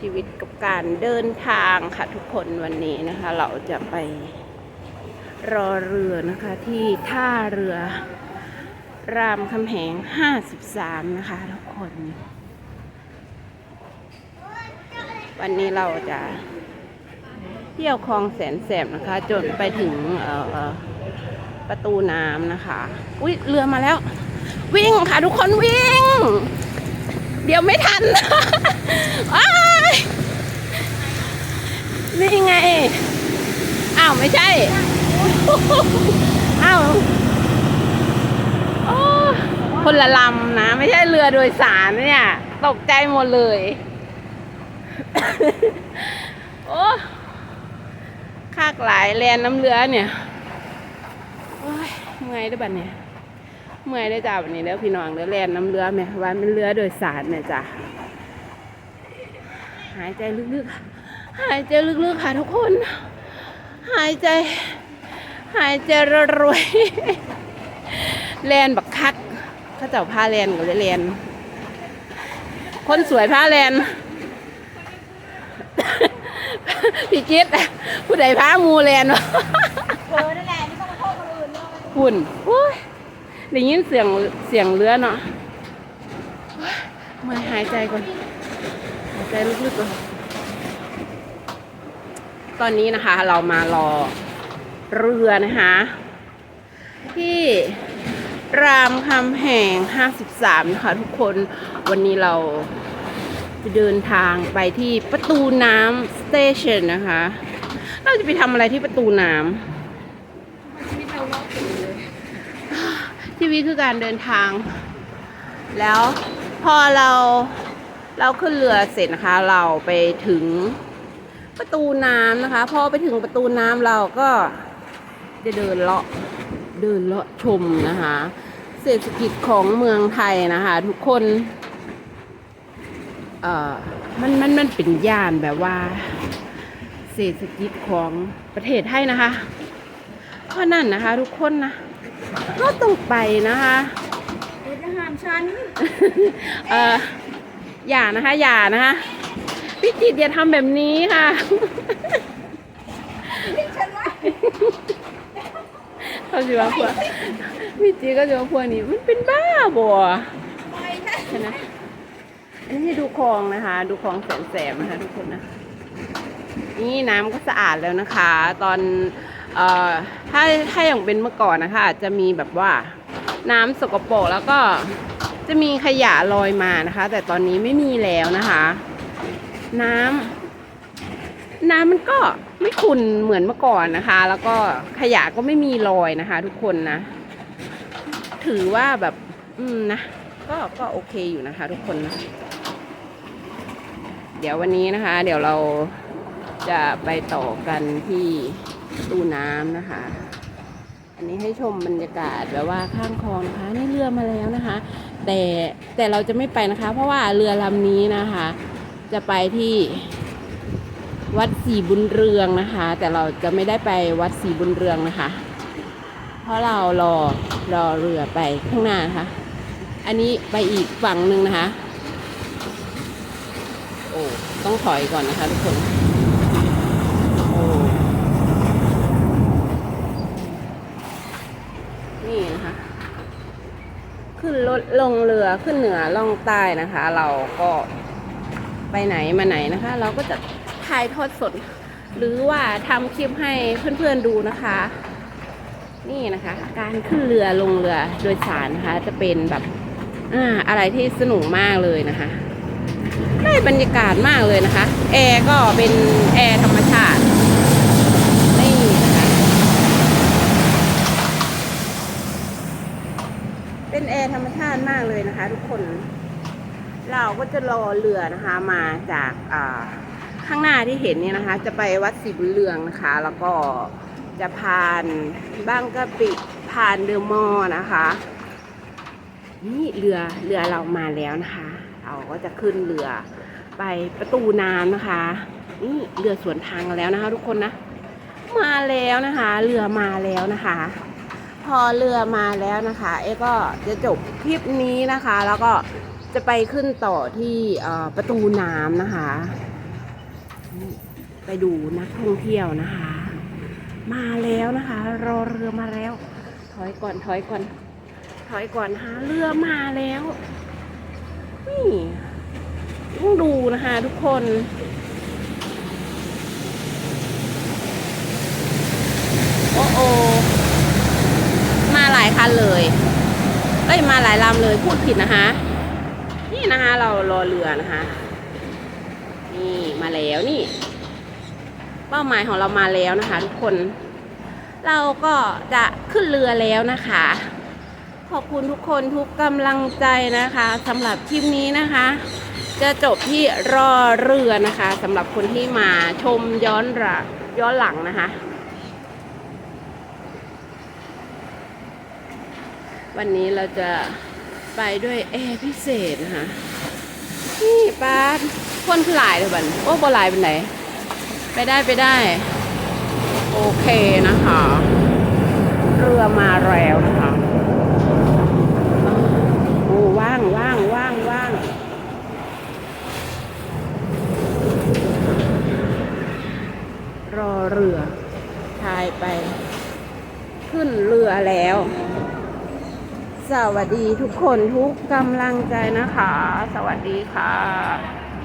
ชีวิตกับการเดินทางค่ะทุกคนวันนี้นะคะ เราจะไปรอเรือนะคะที่ท่าเรือ รามคำแหง 53 นะคะทุกคน วันนี้เราจะเที่ยวคลองแสนแสบนะคะ จนไปถึงประตูน้ำนะคะ อุ้ยเรือมาแล้ว วิ่งค่ะทุกคนวิ่ง เดี๋ยวไม่ทันอ้า นี่ไง อ้าวไม่ใช่ อ้าวโอ้คนละลำนะ ไม่ใช่เรือโดยสารเนี่ย ตกใจหมดเลย โอ้คากหลายแลนน้ำเรือเนี่ยโอ้ยเมื่อยด้วยบัดเนี่ยเมื่อยได้อจ้าวันนี้เด้อพี่น้องเด้อแลนน้ำเรือแม่วันเป็นเรือโดยสารเนี่ยจ้ะหายใจลึกๆ หายใจลึกๆค่ะทุกคน หายใจ หายใจรวยแลนบักคักข้าเจ้าผ้าแลนกับแลนคนสวยผ้าแลนพี่จิ๊ดผู้ใดผ้ามูแลนวะเธอนั่นแหละนี่ก็มาโทษคนอื่นเลยหุ่นโอ้ยได้ยินเสียงเสียงเรือเนาะโอ๊ยมาหายใจก่อน หายใจลึกๆก่อน ตอนนี้นะคะเรามารอเรือนะคะ ที่รามคำแหง 53 นะคะทุกคนวันนี้เราจะเดินทางไปที่ประตูน้ำสเตชันนะคะ เราจะไปทำอะไรที่ประตูน้ำชีวิตเราเนาะชีวิคือการเดินทาง แล้วพอเราเราขึ้นเรือเสร็จนะคะ เราไปถึง ประตูน้ำนะคะ พอไปถึงประตูน้ำเราก็จะเดินเลาะเดินเลาะชมนะคะ เศรษฐกิจของเมืองไทยนะคะ ทุกคนเอ่อมันมันมันเป็นย่านแบบว่า เศรษฐกิจของประเทศไทยนะคะเพราะนั่นนะคะ ทุกคนนะก็ต้องไปนะคะเอ็ดอาหารฉันเอออย่านะคะ อย่านะคะ พี่จิตรอย่าทำแบบนี้ค่ะ ฉันว่าเขาจะว่าพวกพี่จิตรก็จะว่าพวกนี้มันเป็นบ้าบ่ปล่อยฉันใช่ไหมอันนี้ให้ดูคลองนะคะ ดูคลองแสนแสบนะคะทุกคนนะนี่น้ำก็สะอาดแล้วนะคะ ตอนเอ่อถ้าถ้าอย่างเป็นเมื่อก่อนนะคะ อาจจะมีแบบว่าน้ำสกปรกแล้วก็จะมีขยะลอยมานะคะ แต่ตอนนี้ไม่มีแล้วนะคะ น้ำน้ำมันก็ไม่ขุ่นเหมือนเมื่อก่อนนะคะ แล้วก็ขยะก็ไม่มีลอยนะคะ ทุกคนนะ ถือว่าแบบ อืมนะก็ก็โอเคอยู่นะคะ ทุกคนนะเดี๋ยววันนี้นะคะ เดี๋ยวเราจะไปต่อกันที่ตู้น้ำนะคะ อันนี้ให้ชมบรรยากาศแบบว่าข้างคลองนะคะนี่เรือมาแล้วนะคะ แต่แต่เราจะไม่ไปนะคะ เพราะว่าเรือลำนี้นะคะ จะไปที่วัดศรีบุญเรืองนะคะ แต่เราจะไม่ได้ไปวัดศรีบุญเรืองนะคะ เพราะเรารอรอเรือไปข้างหน้านะคะ อันนี้ไปอีกฝั่งหนึ่งนะคะ โอ้ต้องถอยก่อนนะคะทุกคนโอ้นี่นะคะ ขึ้นรถลงเรือขึ้นเหนือล่องใต้นะคะ เราก็ ไปไหนมาไหนนะคะ เราก็จะถ่ายทอดสด หรือว่าทำคลิปให้เพื่อนๆดูนะคะ นี่นะคะ การขึ้นเรือลงเรือโดยสารนะคะ จะเป็นแบบอ่าอะไรที่สนุกมากเลยนะคะ ได้บรรยากาศมากเลยนะคะ แอร์ก็เป็นแอร์ธรรมชาตินี่นะคะ เป็นแอร์ธรรมชาติมากเลยนะคะ ทุกคน เราก็จะรอเรือนะคะมาจากข้างหน้าที่เห็นเนี่ยนะคะ จะไปวัดศรีบุญเรืองนะคะ แล้วก็จะผ่านบ้างกะปิผ่านเดอะมอลล์นะคะ นี่เรือเรือเรามาแล้วนะคะ เราก็จะขึ้นเรือไปประตูน้ำนะคะ นี่เรือสวนทางแล้วนะคะ ทุกคนนะมาแล้วนะคะ เรือมาแล้วนะคะ พอเรือมาแล้วนะคะ เอ๊ก็จะจบคลิปนี้นะคะ แล้วก็ จะไปขึ้นต่อที่ประตูน้ำนะคะ ไปดูนักท่องเที่ยวนะคะ มาแล้วนะคะ รอเรือมาแล้ว ถอยก่อนถอยก่อน ถอยก่อนหาเรือมาแล้วนี่ต้องดูนะคะทุกคนโอ้โอมาหลายคันเลย เอ้ยมาหลายลำเลยพูดผิดนะคะ นี่นะคะ เรารอเรือนะคะ นี่มาแล้วนี่ เป้าหมายของเรามาแล้วนะคะ ทุกคน เราก็จะขึ้นเรือแล้วนะคะ ขอบคุณทุกคนทุกกำลังใจนะคะสำหรับคลิปนี้นะคะ จะจบที่รอเรือนะคะสำหรับคนที่มาชมย้อนหลังย้อนหลังนะคะวันนี้เราจะ ไปด้วยแอร์พิเศษนะคะนี่ป้าคนคือหลายเลยบันโอ้บหลายเป็นไหนไปได้ไปได้ โอเคนะคะ เรือมาแล้วนะคะโอ้ว่างว่างว่างว่างรอเรือทายไป ขึ้นเรือแล้ว สวัสดีทุกคนทุกกำลังใจนะคะ สวัสดีค่ะ